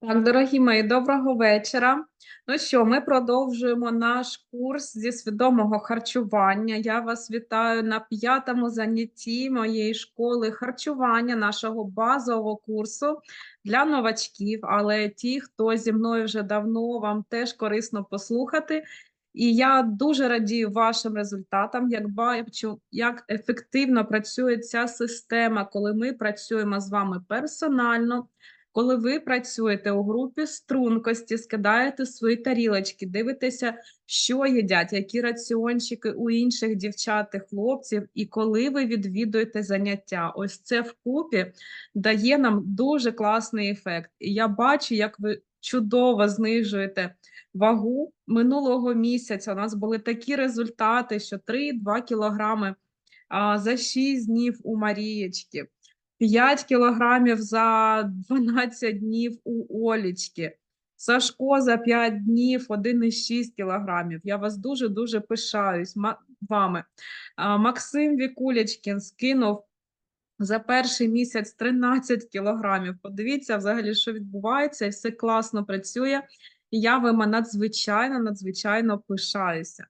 Так, дорогі мої, доброго вечора. Ну що, ми продовжуємо наш курс зі свідомого харчування. Я вас вітаю на п'ятому занятті моєї школи харчування, нашого базового курсу для новачків. Але ті, хто зі мною вже давно, вам теж корисно послухати. І я дуже радію вашим результатам, як бачу, як ефективно працює ця система, коли ми працюємо з вами персонально. Коли ви працюєте у групі стрункості, скидаєте свої тарілочки, дивитеся, що їдять, які раціончики у інших дівчат і хлопців, і коли ви відвідуєте заняття, ось це вкупі дає нам дуже класний ефект. І я бачу, як ви чудово знижуєте вагу минулого місяця. У нас були такі результати, що 3-2 кілограми за 6 днів у Марієчки. 5 кілограмів за 12 днів у Олічки. Сашко за 5 днів 1,6 кілограмів. Я вас дуже-дуже пишаюсь вами. Максим Вікулячкін скинув за перший місяць 13 кілограмів. Подивіться, взагалі, що відбувається, і все класно працює. І я вами надзвичайно, надзвичайно пишаюся.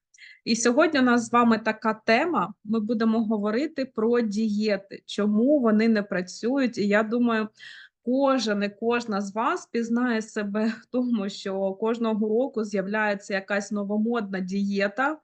І сьогодні у нас з вами така тема. Ми будемо говорити про дієти, чому вони не працюють. І я думаю, кожен і кожна з вас пізнає себе в тому, що кожного року з'являється якась новомодна дієта.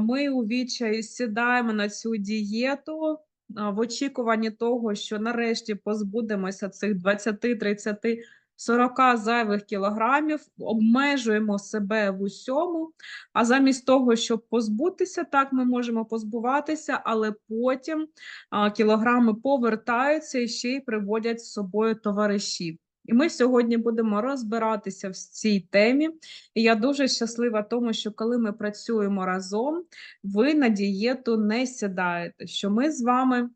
Ми у відчаї сідаємо на цю дієту в очікуванні того, що нарешті позбудемося цих 20-30 40 зайвих кілограмів, обмежуємо себе в усьому. А замість того, щоб позбутися, так ми можемо позбуватися, але потім а, кілограми повертаються і ще й приводять з собою товаришів. І ми сьогодні будемо розбиратися в цій темі. І я дуже щаслива, тому що коли ми працюємо разом, ви на дієту не сідаєте. Що ми з вами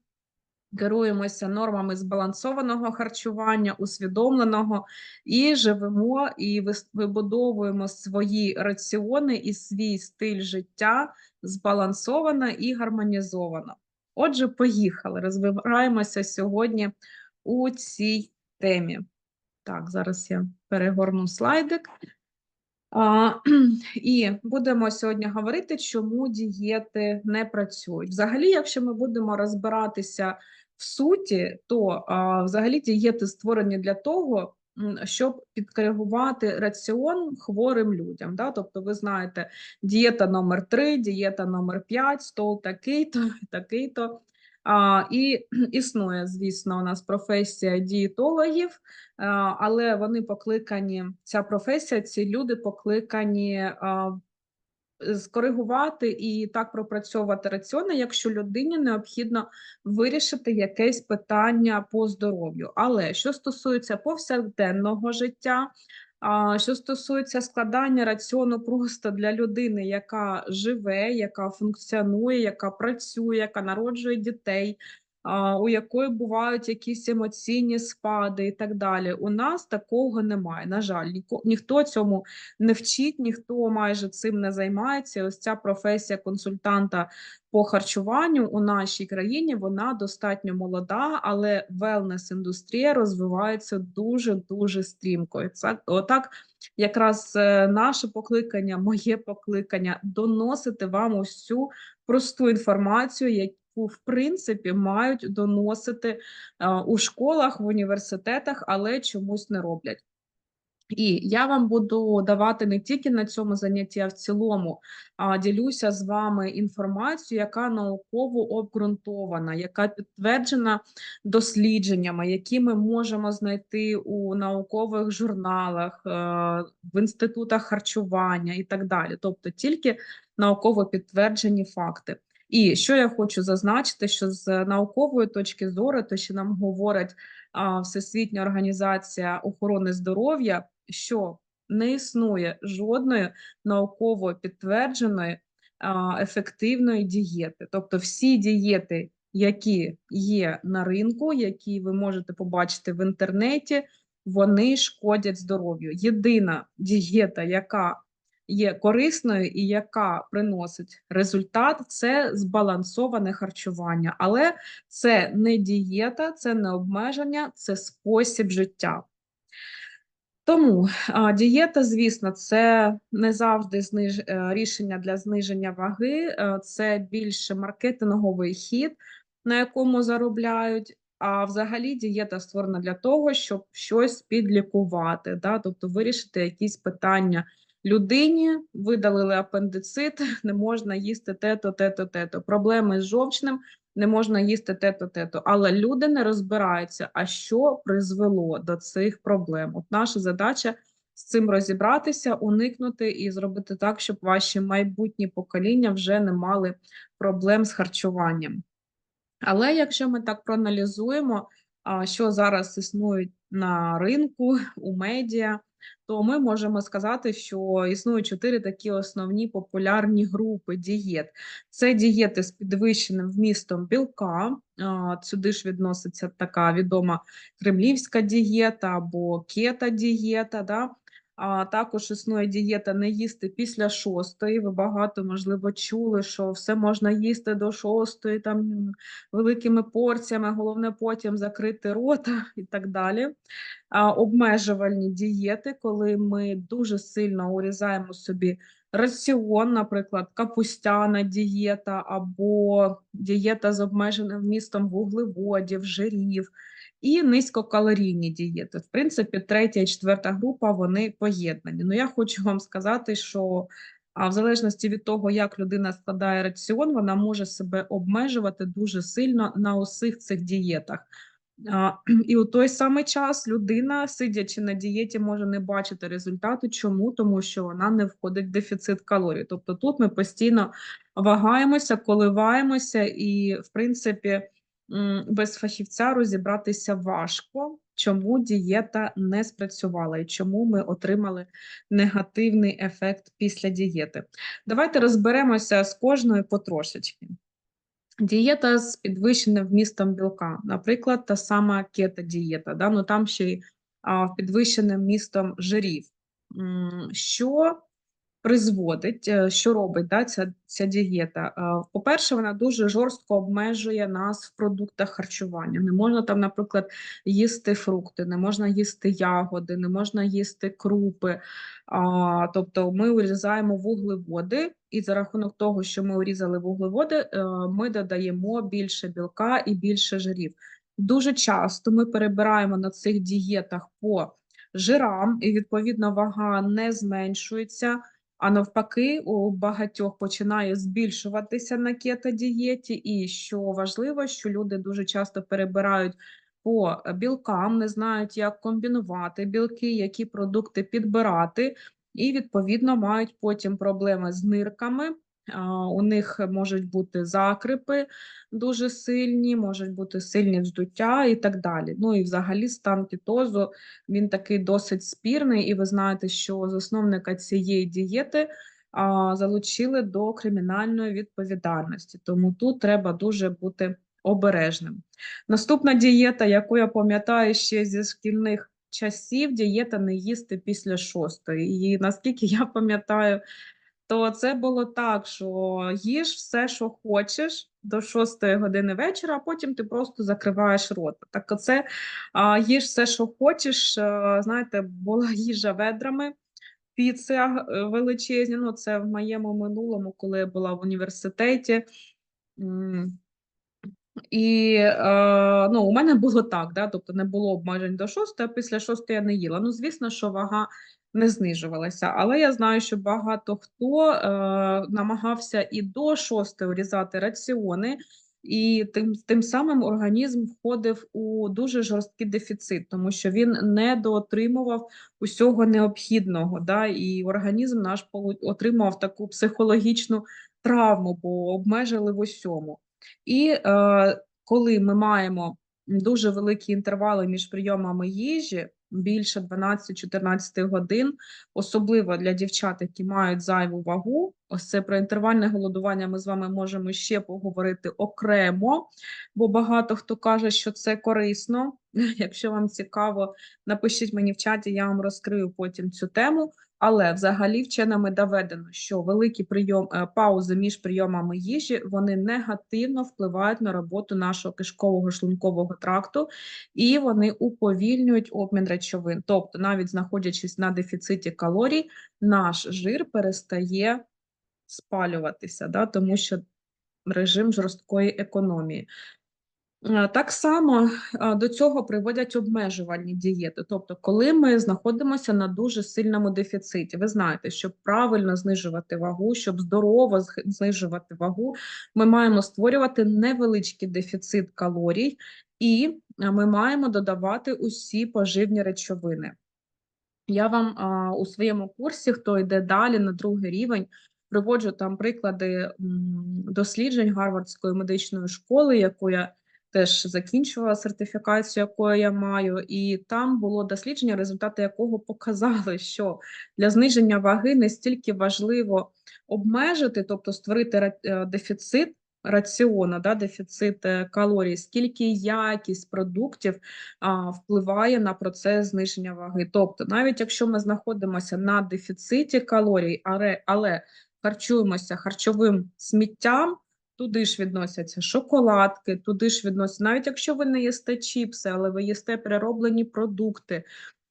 керуємося нормами збалансованого харчування, усвідомленого і живемо і вибудовуємо свої раціони і свій стиль життя збалансовано і гармонізовано. Отже, поїхали. Розбираємося сьогодні у цій темі. Так, зараз я перегорну слайдик. І будемо сьогодні говорити, чому дієти не працюють. Взагалі, якщо ми будемо розбиратися в суті, то взагалі дієти створені для того, щоб підкоригувати раціон хворим людям. Да? Тобто, ви знаєте, дієта номер 3 дієта номер 5 стол такий-то, такий-то. І існує, звісно, у нас професія дієтологів, але вони покликані, ця професія, ці люди покликані скоригувати і так пропрацьовувати раціони, якщо людині необхідно вирішити якесь питання по здоров'ю. Але що стосується повсякденного життя, що стосується складання раціону просто для людини, яка живе, яка функціонує, яка працює, яка народжує дітей, у якої бувають якісь емоційні спади і так далі. У нас такого немає. На жаль, ніко, ніхто цьому не вчить, ніхто майже цим не займається. Ось ця професія консультанта по харчуванню у нашій країні вона достатньо молода, але велнес-індустрія розвивається дуже дуже стрімко. Це отак, якраз е, наше покликання, моє покликання доносити вам цю просту інформацію, в принципі мають доносити у школах, в університетах, але чомусь не роблять. І я вам буду давати не тільки на цьому занятті, а в цілому а, ділюся з вами інформацією, яка науково обґрунтована, яка підтверджена дослідженнями, які ми можемо знайти у наукових журналах, е, в інститутах харчування і так далі. Тобто тільки науково підтверджені факти. І що я хочу зазначити, що з наукової точки зору, то що нам говорить а, Всесвітня організація охорони здоров'я, що не існує жодної науково підтвердженої а, ефективної дієти. Тобто, всі дієти, які є на ринку, які ви можете побачити в інтернеті, вони шкодять здоров'ю. Єдина дієта, яка є корисною і яка приносить результат, це збалансоване харчування, але це не дієта, це не обмеження, це спосіб життя. Тому а, дієта, звісно, це не завжди зниж... е, рішення для зниження ваги, е, це більше маркетинговий хід, на якому заробляють. А взагалі дієта створена для того, щоб щось підлікувати, да? тобто вирішити якісь питання людині, видалили апендицит, не можна їсти те-то, те-то, те-то. Проблеми з жовчним не можна їсти те-то, те-то. Але люди не розбираються, а що призвело до цих проблем. От наша задача з цим розібратися, уникнути і зробити так, щоб ваші майбутні покоління вже не мали проблем з харчуванням. Але якщо ми так проаналізуємо, що зараз існують на ринку у медіа, то ми можемо сказати, що існують чотири такі основні популярні групи дієт. Це дієти з підвищеним вмістом білка. Сюди ж відноситься така відома кремлівська дієта або кета-дієта. Да? А також існує дієта не їсти після шостої. Ви багато, можливо, чули, що все можна їсти до шостої, там великими порціями, головне потім закрити рота і так далі. А, Обмежувальні дієти, коли ми дуже сильно урізаємо собі раціон, наприклад, капустяна дієта або дієта з обмеженим вмістом вуглеводів, жирів і низькокалорійні дієти. В принципі, третя і четверта група вони поєднані. Ну я хочу вам сказати, що а в залежності від того, як людина складає раціон, вона може себе обмежувати дуже сильно на усіх цих дієтах. А, І у той самий час людина, сидячи на дієті, може не бачити результату. Чому? Тому що вона не входить в дефіцит калорій. Тобто тут ми постійно вагаємося, коливаємося, і, в принципі, без фахівця розібратися важко, чому дієта не спрацювала і чому ми отримали негативний ефект після дієти. Давайте розберемося з кожною потрошечки. Дієта з підвищеним вмістом білка, наприклад, та сама кето-дієта, да? ну там ще й а, підвищеним вмістом жирів. Що призводить, е, що робить да, ця ця дієта? Е, по-перше, вона дуже жорстко обмежує нас в продуктах харчування. Не можна там, наприклад, їсти фрукти, не можна їсти ягоди, не можна їсти крупи. А, Тобто ми урізаємо вуглеводи, і за рахунок того, що ми урізали вуглеводи, е, ми додаємо більше білка і більше жирів. Дуже часто ми перебираємо на цих дієтах по жирам, і відповідно вага не зменшується. А навпаки, у багатьох починає збільшуватися на кето-дієті, і що важливо, що люди дуже часто перебирають по білкам, не знають, як комбінувати білки, які продукти підбирати, і відповідно мають потім проблеми з нирками. У них можуть бути закрипи дуже сильні, можуть бути сильні вздуття і так далі. Ну і взагалі стан кетозу він такий досить спірний, і ви знаєте, що засновника цієї дієти залучили до кримінальної відповідальності. Тому тут треба дуже бути обережним. Наступна дієта, яку я пам'ятаю ще зі шкільних часів, дієта не їсти після шостої. І наскільки я пам'ятаю, то це було так, що їж все, що хочеш до 6 години вечора, а потім ти просто закриваєш рот. Так оце їж все, що хочеш. Знаєте, була їжа ведрами, піци е, величезні. Ну, це в моєму минулому, коли я була в університеті. І ну, у мене було так, да? тобто не було обмежень до 6, а після 6 я не їла. Ну, звісно, що вага не знижувалася. Але я знаю, що багато хто е, намагався і до 6 урізати раціони, і тим тим самим організм входив у дуже жорсткий дефіцит, тому що він не доотримував усього необхідного. Да? І організм наш отримав таку психологічну травму, бо обмежили в усьому. І е, коли ми маємо дуже великі інтервали між прийомами їжі, більше 12-14 годин, особливо для дівчат, які мають зайву вагу. Ось це про інтервальне голодування ми з вами можемо ще поговорити окремо, бо багато хто каже, що це корисно. Якщо вам цікаво, напишіть мені в чаті, я вам розкрию потім цю тему. Але взагалі вченими доведено, що великі прийом е, паузи між прийомами їжі вони негативно впливають на роботу нашого кишкового шлункового тракту і вони уповільнюють обмін речовин. Тобто, навіть знаходячись на дефіциті калорій, наш жир перестає спалюватися, да, тому що режим жорсткої економії. Е, Так само е, до цього приводять обмежувальні дієти. Тобто, коли ми знаходимося на дуже сильному дефіциті, ви знаєте, щоб правильно знижувати вагу, щоб здорово знижувати вагу, ми маємо створювати невеличкий дефіцит калорій, і е, ми маємо додавати усі поживні речовини. Я вам а, у своєму курсі, хто йде далі на другий рівень, приводжу там приклади досліджень Гарвардської медичної школи, яку я теж закінчувала сертифікацію, якою я маю, і там було дослідження, результати якого показали, що для зниження ваги не стільки важливо обмежити, тобто створити е, дефіцит раціону, да, дефіцит е, калорій, скільки якість продуктів а, впливає на процес зниження ваги. Тобто, навіть якщо ми знаходимося на дефіциті калорій, але, але харчуємося харчовим сміттям, туди ж відносяться шоколадки, туди ж відносяться, навіть якщо ви не їсте чіпси, але ви їсте перероблені продукти,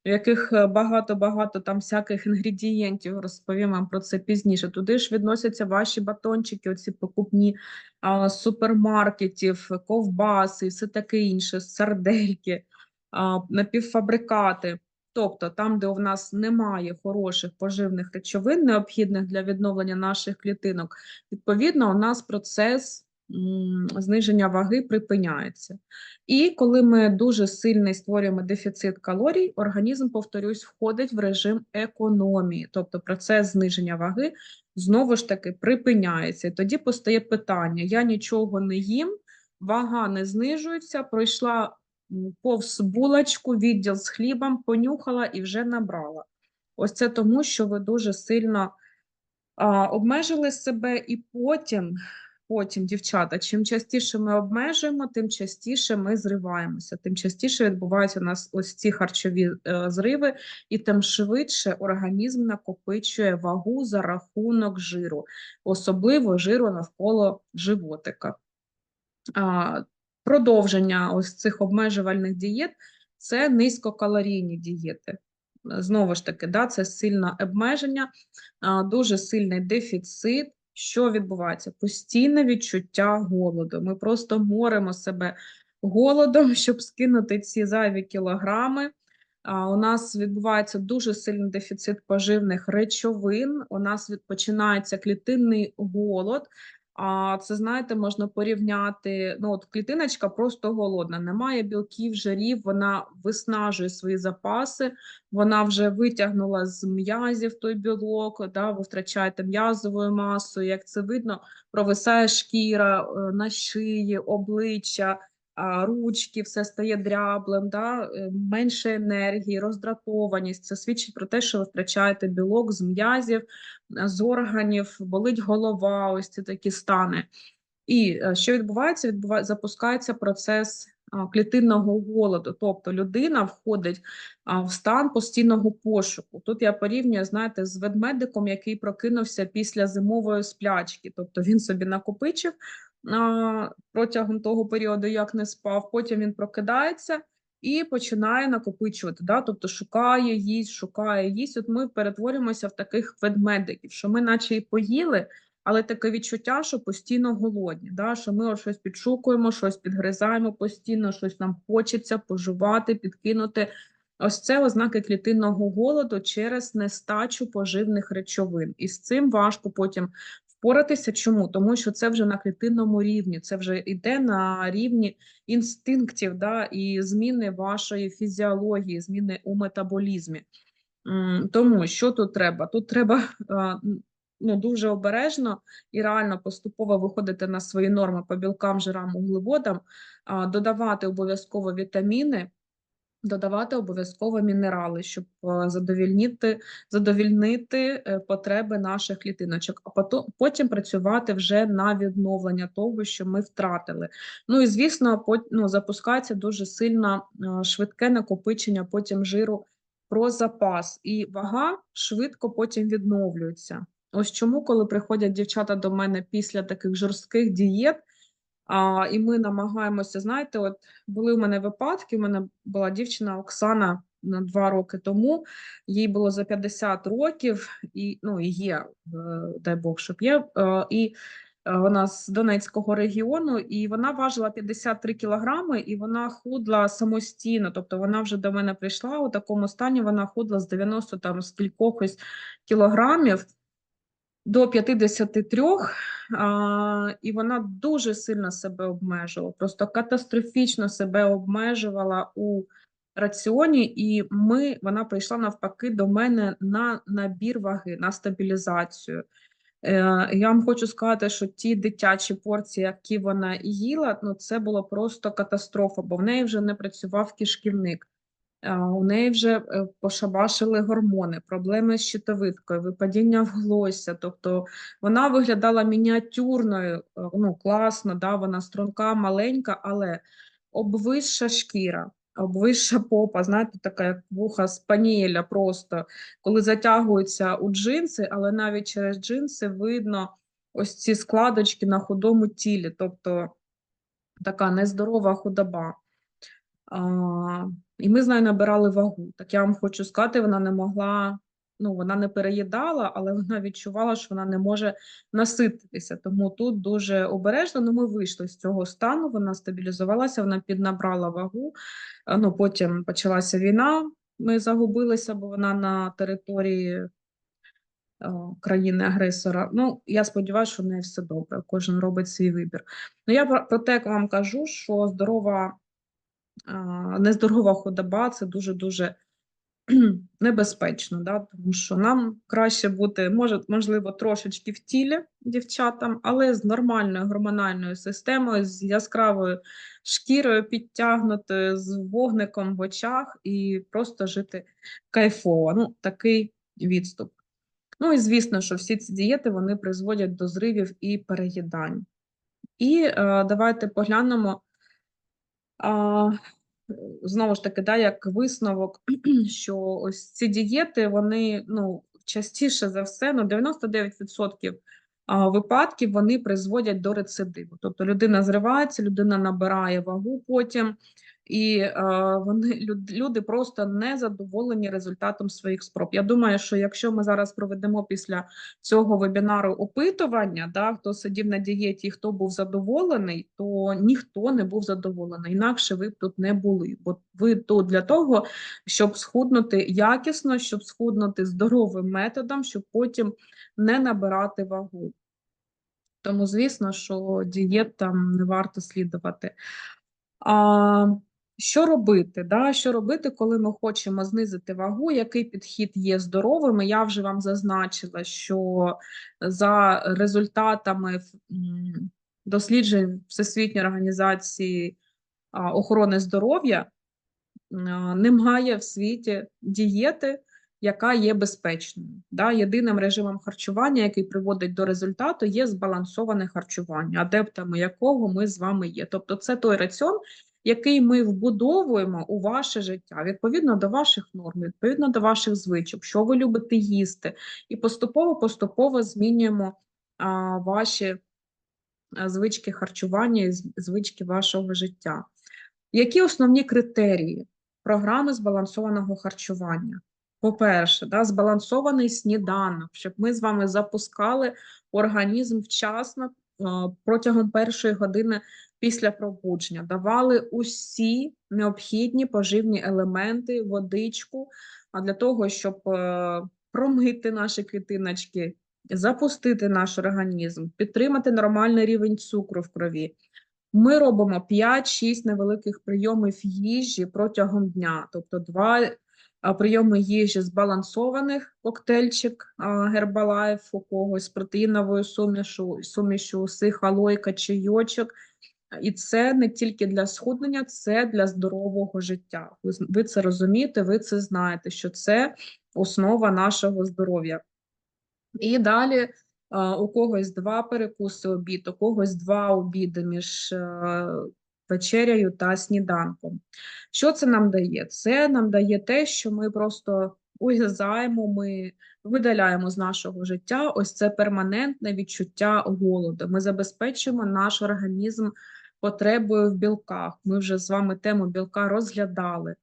в яких е, багато-багато там всяких інгредієнтів, розповім вам про це пізніше. Туди ж відносяться ваші батончики, оці покупні а, супермаркетів, ковбаси, все таке інше, сардельки, а, напівфабрикати. Тобто, там, де у нас немає хороших поживних речовин, необхідних для відновлення наших клітинок, відповідно, у нас процес зниження ваги припиняється. І коли ми дуже сильний створюємо дефіцит калорій, організм, повторюсь, входить в режим економії, тобто процес зниження ваги знову ж таки припиняється. І тоді постає питання: я нічого не їм, вага не знижується, пройшла повз булочку, відділ з хлібом, понюхала і вже набрала. Ось це тому, що ви дуже сильно а, обмежили себе, і потім, потім, дівчата, чим частіше ми обмежуємо, тим частіше ми зриваємося, тим частіше відбуваються у нас ось ці харчові е, зриви, і тим швидше організм накопичує вагу за рахунок жиру, особливо жиру навколо животика. А, продовження ось цих обмежувальних дієт це низькокалорійні дієти. Знову ж таки, да, це сильне обмеження, дуже сильний дефіцит. Що відбувається? Постійне відчуття голоду. Ми просто моримо себе голодом, щоб скинути ці зайві кілограми. У нас відбувається дуже сильний дефіцит поживних речовин. У нас від- починається клітинний голод. А це, знаєте, можна порівняти. Ну, от клітиночка просто голодна, немає білків, жирів, вона виснажує свої запаси, вона вже витягнула з м'язів той білок, да, ви втрачаєте м'язову масу. Як це видно, провисає шкіра е, на шиї, обличчя, ручки, все стає дряблим, да, е, менше енергії, роздратованість. Це свідчить про те, що ви втрачаєте білок з м'язів, з органів, болить голова, ось ці такі стани. І е, що відбувається? Відбувається запускається процес клітинного голоду, тобто людина входить в стан постійного пошуку. Тут я порівнюю, знаєте, з ведмедиком, який прокинувся після зимової сплячки, тобто він собі накопичив протягом того періоду, як не спав, потім він прокидається. І починає накопичувати, да? тобто шукає їсть, шукає їсть. От ми перетворюємося в таких ведмедиків, що ми, наче і поїли, але таке відчуття, що постійно голодні, да? що ми щось підшукуємо, щось підгризаємо постійно, щось нам хочеться пожувати, підкинути. Ось це ознаки клітинного голоду через нестачу поживних речовин. І з цим важко потім впоратися. Чому? Тому що це вже на клітинному рівні, це вже йде на рівні інстинктів да, і зміни вашої фізіології, зміни у метаболізмі. Тому що тут треба? Тут треба ну, дуже обережно і реально поступово виходити на свої норми по білкам, жирам, вуглеводам, а, додавати обов'язково вітаміни, додавати обов'язково мінерали, щоб задовільнити, задовільнити е, потреби наших клітиночок, а потім працювати вже на відновлення того, що ми втратили. Ну і звісно, ну, запускається дуже сильно швидке накопичення потім жиру про запас, і вага швидко потім відновлюється. Ось чому, коли приходять дівчата до мене після таких жорстких дієт, а, і ми намагаємося, знаєте, от були в мене випадки. У мене була дівчина Оксана на два роки тому, їй було за 50 років, і ну і є, е, дай Бог, щоб є. е, І е, вона з Донецького регіону, і вона важила 53 кілограми, і вона худла самостійно. Тобто вона вже до мене прийшла у такому стані. Вона худла з 90 там з кількохось кілограмів до 53, а, і вона дуже сильно себе обмежувала, просто катастрофічно себе обмежувала у раціоні, і ми, вона прийшла навпаки до мене на набір ваги, на стабілізацію. Е, Я вам хочу сказати, що ті дитячі порції, які вона їла, ну це було просто катастрофа, бо в неї вже не працював кишківник. У неї вже е, пошабашили гормони, проблеми з щитовидкою, випадіння волосся. Тобто вона виглядала мініатюрною, е, ну класно, да, вона струнка, маленька, але обвисша шкіра, обвисша попа, знаєте, така як вуха спанієля просто, коли затягуються у джинси, але навіть через джинси видно ось ці складочки на худому тілі, тобто така нездорова худоба. І ми з нею набирали вагу. Так я вам хочу сказати, вона не могла, ну, вона не переїдала, але вона відчувала, що вона не може насититися. Тому тут дуже обережно, ну, ми вийшли з цього стану, вона стабілізувалася, вона піднабрала вагу. Ну, потім почалася війна, ми загубилися, бо вона на території країни-агресора. Ну, я сподіваюся, що в неї все добре, кожен робить свій вибір. Ну, я про те вам кажу, що здорова а, нездорова худоба це дуже-дуже небезпечно, да? тому що нам краще бути, може, можливо, трошечки в тілі дівчатам, але з нормальною гормональною системою, з яскравою шкірою підтягнутою, з вогником в очах і просто жити кайфово. Ну, такий відступ. Ну і звісно, що всі ці дієти вони призводять до зривів і переїдань. І е, давайте поглянемо. Знову ж таки, да, як висновок, що ось ці дієти, вони ну, частіше за все, ну 99% а, випадків вони призводять до рецидиву. Тобто людина зривається, людина набирає вагу потім, і е, вони люди просто не задоволені результатом своїх спроб. Я думаю, що якщо ми зараз проведемо після цього вебінару опитування, да, хто сидів на дієті, хто був задоволений, то ніхто не був задоволений. Інакше ви б тут не були. Бо ви тут для того, щоб схуднути якісно, щоб схуднути здоровим методом, щоб потім не набирати вагу. Тому, звісно, що дієтам не варто слідувати. А, що робити? Да? Що робити, коли ми хочемо знизити вагу? Який підхід є здоровим? Я вже вам зазначила, що за результатами досліджень Всесвітньої організації охорони здоров'я немає в світі дієти, яка є безпечною. Да? Єдиним режимом харчування, який приводить до результату, є збалансоване харчування, адептами якого ми з вами є. Тобто, це той раціон, який ми вбудовуємо у ваше життя відповідно до ваших норм, відповідно до ваших звичок, що ви любите їсти, і поступово-поступово змінюємо а, ваші звички харчування і звички вашого життя. Які основні критерії програми збалансованого харчування? По-перше, да, збалансований сніданок, щоб ми з вами запускали організм вчасно протягом першої години після пробудження, давали усі необхідні поживні елементи, водичку, для того, щоб е, промити наші клітиночки, запустити наш організм, підтримати нормальний рівень цукру в крові. Ми робимо 5-6 невеликих прийомів їжі протягом дня, тобто два прийоми їжі збалансованих, коктейльчик Herbalife у когось протеїновою сумішу, сумішю усіх, алойка, чайочок. І це не тільки для схуднення, це для здорового життя. Ви, це розумієте, ви це знаєте, що це основа нашого здоров'я. І далі у когось два перекуси обід, у когось два обіди між е, вечерею та сніданком. Що це нам дає? Це нам дає те, що ми просто уїзаємо, ми видаляємо з нашого життя ось це перманентне відчуття голоду. Ми забезпечуємо наш організм потребою в білках. Ми вже з вами тему білка розглядали.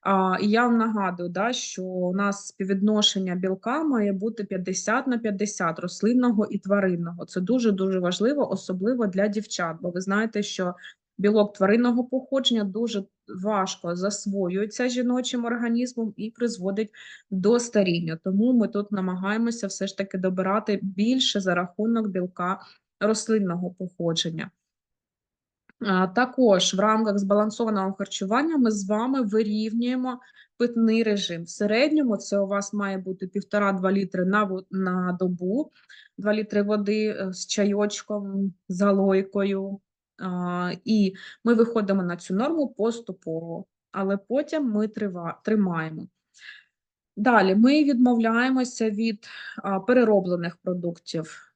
А, І я вам нагадую, да, що у нас співвідношення білка має бути 50 на 50 рослинного і тваринного. Це дуже-дуже важливо, особливо для дівчат, бо ви знаєте, що білок тваринного походження дуже важко засвоюється жіночим організмом і призводить до старіння. Тому ми тут намагаємося все ж таки добирати більше за рахунок білка рослинного походження. Також в рамках збалансованого харчування ми з вами вирівнюємо питний режим. В середньому це у вас має бути 1,5-2 літри на на добу, 2 літри води е, з чайочком, з галойкою. І ми виходимо на цю норму поступово, але потім ми тримаємо. Далі ми відмовляємося від перероблених продуктів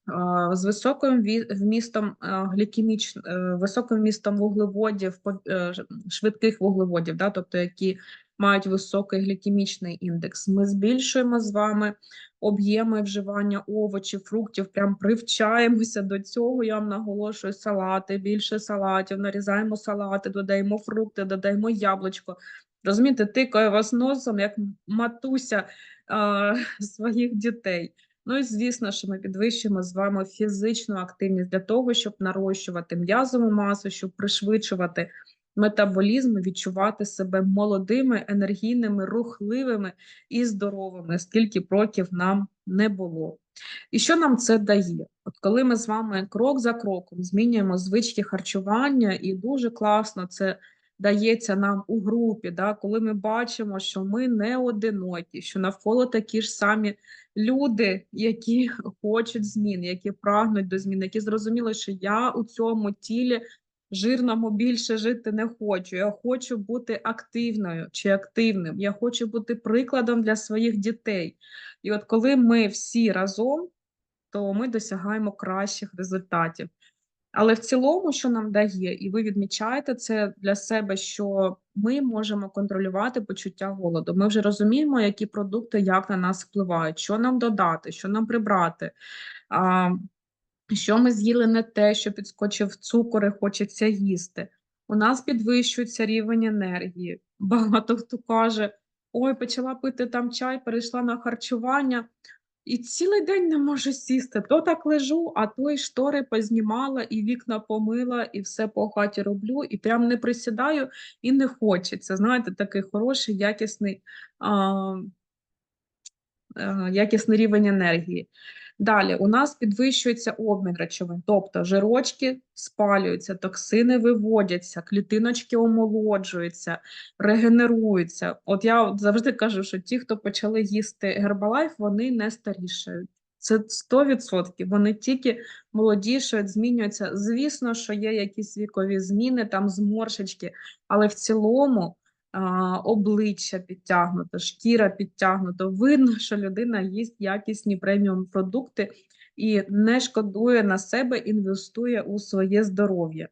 з високим вмістом глікеміч... Е, високим вмістом вуглеводів, е, швидких вуглеводів, да, тобто які мають високий глікемічний індекс. Ми збільшуємо з вами об'єми вживання овочів, фруктів, прям привчаємося до цього. Я вам наголошую салати, більше салатів, нарізаємо салати, додаємо фрукти, додаємо яблучко. Розумієте, тикає вас носом, як матуся а, своїх дітей. Ну і звісно, що ми підвищуємо з вами фізичну активність для того, щоб нарощувати м'язову масу, щоб пришвидшувати метаболізм, відчувати себе молодими, енергійними, рухливими і здоровими, скільки б років нам не було. І що нам це дає? От коли ми з вами крок за кроком змінюємо звички харчування, і дуже класно це дається нам у групі, да, коли ми бачимо, що ми не одинокі, що навколо такі ж самі люди, які хочуть змін, які прагнуть до змін, які зрозуміли, що я у цьому тілі жирному більше жити не хочу. Я хочу бути активною чи активним. Я хочу бути прикладом для своїх дітей. І от коли ми всі разом, то ми досягаємо кращих результатів. Але в цілому, що нам дає, і ви відмічаєте це для себе, що ми можемо контролювати почуття голоду. Ми вже розуміємо, які продукти як на нас впливають, що нам додати, що нам прибрати. А, Що ми з'їли не те, що підскочив цукор і хочеться їсти. У нас підвищується рівень енергії. Багато хто каже: ой, почала пити там чай, перейшла на харчування. І цілий день не можу сісти. То так лежу, а то й штори познімала, і вікна помила, і все по хаті роблю, і прям не присідаю і не хочеться. Знаєте, такий хороший, якісний, а, а, якісний рівень енергії. Далі у нас підвищується обмін речовин, тобто жирочки спалюються, токсини виводяться, клітиночки омолоджуються, регенеруються. От я завжди кажу, що ті, хто почали їсти гербалайф, вони не старішають. Це 100%. Вони тільки молодішають, змінюються. Звісно, що є якісь вікові зміни, там зморшечки, але в цілому обличчя підтягнуто, шкіра підтягнуто. Видно, що людина їсть якісні преміум продукти і не шкодує на себе, інвестує у своє здоров'я.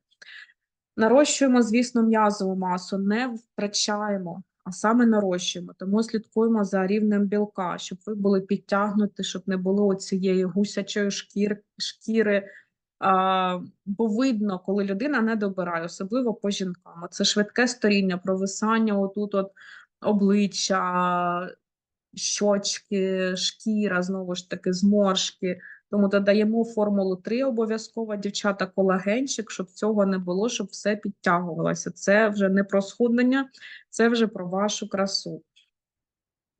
Нарощуємо, звісно, м'язову масу, не втрачаємо, а саме нарощуємо. Тому слідкуємо за рівнем білка, щоб ви були підтягнуті, щоб не було цієї гусячої шкір, шкіри. Бо видно, коли людина не добирає, особливо по жінкам. Це швидке старіння, провисання, отут от обличчя, щочки, шкіра, знову ж таки, зморшки. Тому додаємо формулу 3 обов'язково, дівчата, колагенчик, щоб цього не було, щоб все підтягувалося. Це вже не про схуднення, це вже про вашу красу.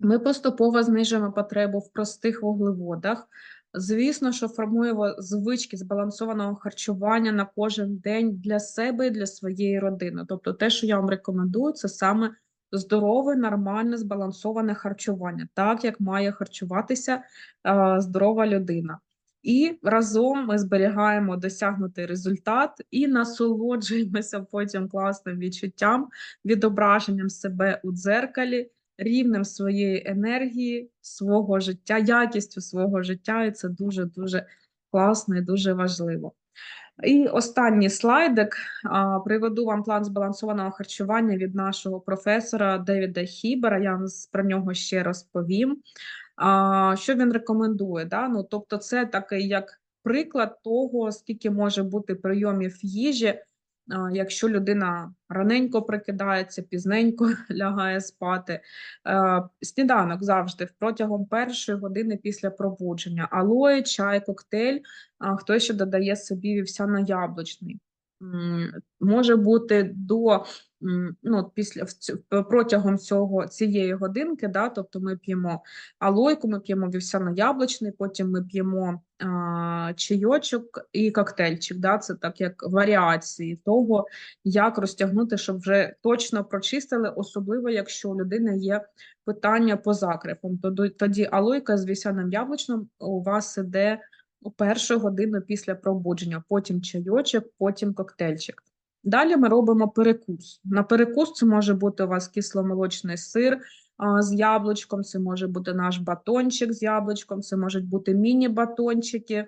Ми поступово знижуємо потребу в простих вуглеводах. Звісно, що формуємо звички збалансованого харчування на кожен день для себе і для своєї родини. Тобто, те, що я вам рекомендую, це саме здорове, нормальне, збалансоване харчування, так як має харчуватися е, здорова людина. І разом ми зберігаємо досягнутий результат і насолоджуємося потім класним відчуттям, відображенням себе у дзеркалі рівнем своєї енергії, свого життя, якістю свого життя, і це дуже-дуже класно і дуже важливо. І останній слайдик. Приведу вам план збалансованого харчування від нашого професора Девіда Хібера. Я вам про нього ще розповім. Що він рекомендує? Да? Ну, тобто, це такий як приклад того, скільки може бути прийомів їжі, якщо людина раненько прикидається, пізненько лягає спати. Е, Сніданок завжди протягом першої години після пробудження. Алоє, чай, коктейль хтось ще додає собі вівсяно-яблучний. Може бути до ну, після протягом цього цієї годинки, да, тобто ми п'ємо алойку, ми п'ємо вівсяно-яблучний, потім ми п'ємо чайочок і коктейльчик. Да, це так як варіації того, як розтягнути, щоб вже точно прочистили, особливо якщо у людини є питання по закрепам. Тоді алойка з вівсяним яблучним у вас іде у першу годину після пробудження, потім чайочок, потім коктейльчик. Далі ми робимо перекус. На перекус це може бути у вас кисломолочний сир а, з яблучком, це може бути наш батончик з яблучком, це можуть бути міні-батончики,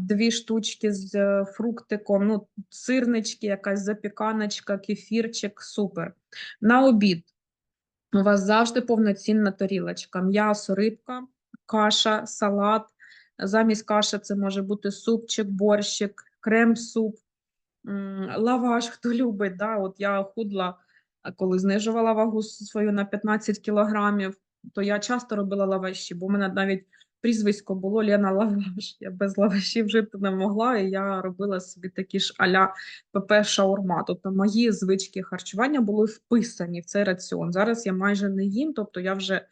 дві штучки з е, фруктиком, ну, сирнички, якась запіканочка, кефірчик, супер. На обід у вас завжди повноцінна тарілочка, м'ясо, рибка, каша, салат. Замість каші це може бути супчик, борщик, крем-суп, лаваш, хто любить. Да? От я худла, коли знижувала вагу свою на 15 кілограмів, то я часто робила лаваші, бо в мене навіть прізвисько було Лена Лаваш. Я без лавашів жити не могла, і я робила собі такі ж аля ПП шаурма. Тобто мої звички харчування були вписані в цей раціон. Зараз я майже не їм, тобто я вже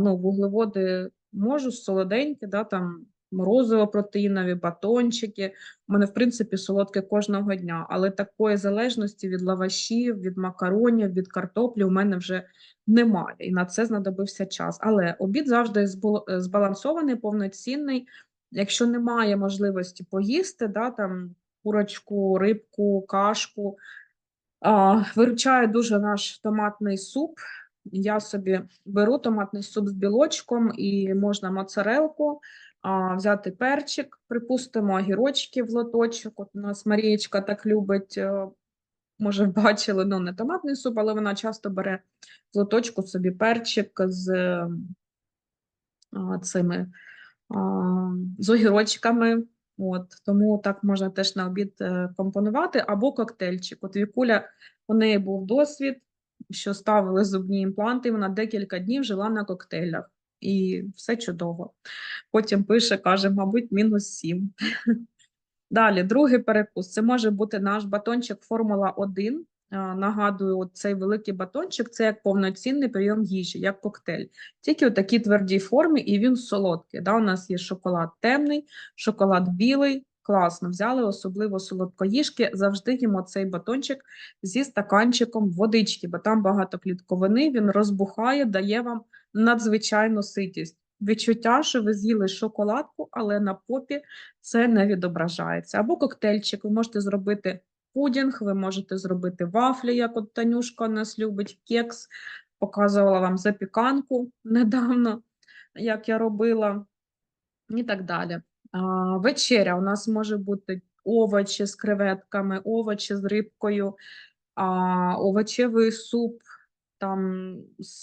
ну, вуглеводи можу солоденькі, да, там морозиво протеїнові, батончики. У мене, в принципі, солодке кожного дня, але такої залежності від лавашів, від макаронів, від картоплі у мене вже немає. І на це знадобився час. Але обід завжди збалансований, повноцінний. Якщо немає можливості поїсти, да, там курочку, рибку, кашку, а, виручає дуже наш томатний суп. Я собі беру томатний суп з білочком і можна моцарелку, а, взяти перчик, припустимо, огірочки в лоточок. От у нас Марієчка так любить, е, може, бачили, ну не томатний суп, але вона часто бере в лоточку собі перчик з е, а, цими а, з огірочками. От, тому так можна теж на обід е, компонувати, або коктейльчик. От Вікуля, у неї був досвід, що ставили зубні імпланти, вона декілька днів жила на коктейлях. І все чудово. Потім пише, каже, мабуть, мінус 7. Далі, другий перекус. Це може бути наш батончик Формула 1. Нагадую, цей великий батончик це як повноцінний прийом їжі, як коктейль. Тільки у такій твердій формі, і він солодкий. Да? У нас є шоколад темний, шоколад білий. Класно, взяли особливо солодкоїжки. Завжди їмо цей батончик зі стаканчиком водички, бо там багато клітковини, він розбухає, дає вам надзвичайну ситість. Відчуття, що ви з'їли шоколадку, але на попі це не відображається. Або коктейльчик, ви можете зробити пудінг, ви можете зробити вафлі, як от Танюшка нас любить, кекс. Показувала вам запіканку недавно, як я робила, і так далі. Вечеря у нас може бути овочі з креветками, овочі з рибкою, овочевий суп, там,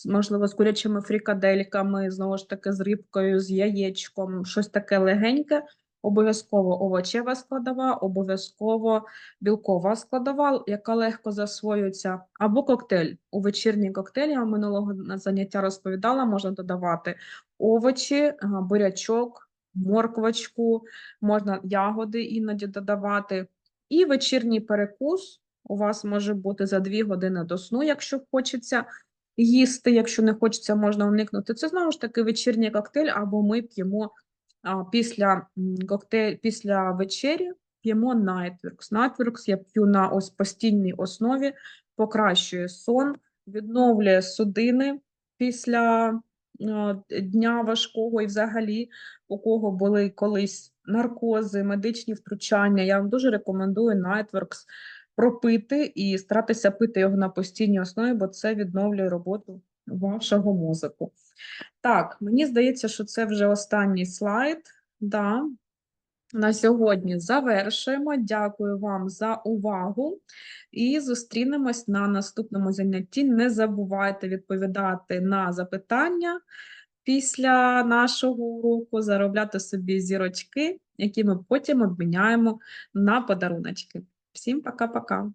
можливо, з курячими фрікадельками, знову ж таки, з рибкою, з яєчком, щось таке легеньке. Обов'язково овочева складова, обов'язково білкова складова, яка легко засвоюється, або коктейль. У вечірній коктейль я минулого заняття розповідала, можна додавати овочі, бурячок, морквочку, можна ягоди іноді додавати. І вечірній перекус у вас може бути за 2 години до сну, якщо хочеться їсти, якщо не хочеться, можна уникнути. Це знову ж таки вечірній коктейль, або ми п'ємо після коктейль, після вечері п'ємо Nightworks. Nightworks я п'ю на ось постійній основі, покращує сон, відновлює судини після дня важкого і взагалі у кого були колись наркози, медичні втручання. Я вам дуже рекомендую Nightworks пропити і старатися пити його на постійній основі, бо це відновлює роботу вашого мозку. Так, мені здається, що це вже останній слайд. Да. На сьогодні завершуємо. Дякую вам за увагу і зустрінемось на наступному занятті. Не забувайте відповідати на запитання після нашого уроку, заробляти собі зірочки, які ми потім обміняємо на подаруночки. Всім пока-пока!